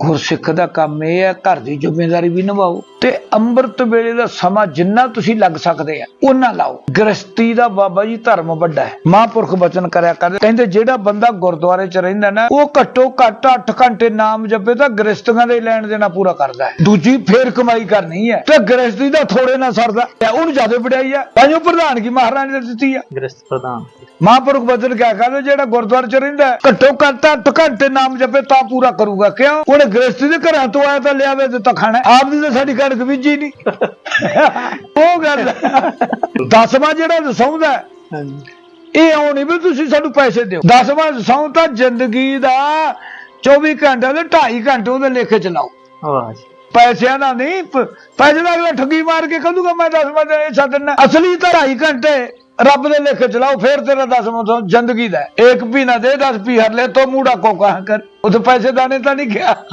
ਗੁਰਸਿੱਖ ਦਾ ਕੰਮ ਇਹ ਹੈ ਘਰ ਦੀ ਜ਼ਿੰਮੇਵਾਰੀ ਵੀ ਨਿਭਾਓ। ਤੇ ਅੰਮ੍ਰਿਤ ਵੇਲੇ ਦਾ ਸਮਾਂ ਜਿੰਨਾ ਤੁਸੀਂ ਲੱਗ ਸਕਦੇ ਆ ਉਹਨਾਂ ਲਾਓ। ਗ੍ਰਸਤੀ ਦਾ ਬਾਬਾ ਜੀ ਧਰਮ ਵੱਡਾ ਹੈ। ਮਹਾਂਪੁਰਖ ਬਚਨ ਕਰਿਆ ਕਰਦੇ ਕਹਿੰਦੇ ਜਿਹੜਾ ਬੰਦਾ ਗੁਰਦੁਆਰੇ 'ਚ ਰਹਿੰਦਾ ਨਾ ਉਹ ਘੱਟੋ ਘੱਟ 8 ਘੰਟੇ ਨਾਮ ਜਪੇ ਤਾਂ ਗ੍ਰਸਤੀਆਂ ਦੇ ਲੈਣ ਦੇਣਾ ਪੂਰਾ ਕਰਦਾ ਹੈ। ਦੂਜੀ ਫੇਰ ਕਮਾਈ ਕਰਨੀ ਹੈ ਤੇ ਗ੍ਰਸਤੀ ਦਾ ਥੋੜੇ ਨਾ ਸਰਦਾ ਉਹਨੂੰ ਜ਼ਿਆਦਾ ਵਡਿਆਈ ਆ ਤਾਂ ਉਹ ਪ੍ਰਧਾਨਗੀ ਮਹਾਰਾਣੀ ਨੇ ਦਿੱਤੀ ਆ ਗ੍ਰਸਤ ਪ੍ਰਧਾਨ। ਮਹਾਂਪੁਰਖ ਬਚਨ ਕਿਆ ਕਹਿੰਦੇ ਜਿਹੜਾ ਗੁਰਦੁਆਰੇ ਚ ਰਹਿੰਦਾ ਹੈ, ਘੱਟੋ ਘੱਟ 8 ਘੰਟੇ ਨਾਮ ਜਪੇ ਤਾਂ ਪੂਰਾ ਕਰੂਗਾ। ਕਿਉਂ? ਉਹਨੇ ਗ੍ਰਸਤੀ ਦੇ ਘਰਾਂ ਤੋਂ ਆਇਆ ਤਾਂ ਲਿਆਵੇ ਤੇ ਤਾਂ ਖਾਣਾ। ਆਪ ਦੀ ਤਾਂ ਸਾਡੀ ਕਣਕ ਬੀਜੀ ਨਹੀਂ ਉਹ ਗੱਲ। ਦਸਵਾਂ ਜਿਹੜਾ ਦਸਾਉਂਦਾ ਇਹ ਆਉ ਨਹੀਂ ਵੀ ਤੁਸੀਂ ਸਾਨੂੰ ਪੈਸੇ ਦਿਓ। ਦਸਵਾਂ ਦਸਾਉ ਤਾਂ ਜ਼ਿੰਦਗੀ ਦਾ 24 ਘੰਟੇ ਦੇ 2.5 ਘੰਟੇ ਉਹਦੇ ਲੇਖੇ ਚ ਲਾਓ। ਵਾਹ ਜੀ। ਪੈਸਿਆਂ ਦਾ ਨਹੀਂ ਪੈਸੇ ਦਾ ਅਗਲਾ ਠੱਗੀ ਮਾਰ ਕੇ ਕਹਦੂਗਾ ਮੈਂ ਦਸਵਾਂ ਦਿਨ ਇਹ ਛੱਡਣਾ ਅਸਲੀ ਤਾਂ 2.5 ਘੰਟੇ ਰੱਬ ਦੇ ਲੇਖੇ ਚਲਾਓ ਫੇਰ ਤੇਰਾ ਦਸਵਾਂ ਤੋਂ ਜ਼ਿੰਦਗੀ ਦਾ। ਇੱਕ ਵੀ ਨਾ ਦੇ 10 ਪੀ ਹਰ ਲੈ ਤੋ ਮੂੜਾ ਕੋ ਕਹਾ ਕਰ। ਉਹ ਪੈਸੇ ਦਾਣੇ ਤਾਂ ਨਹੀਂ ਗਿਆ।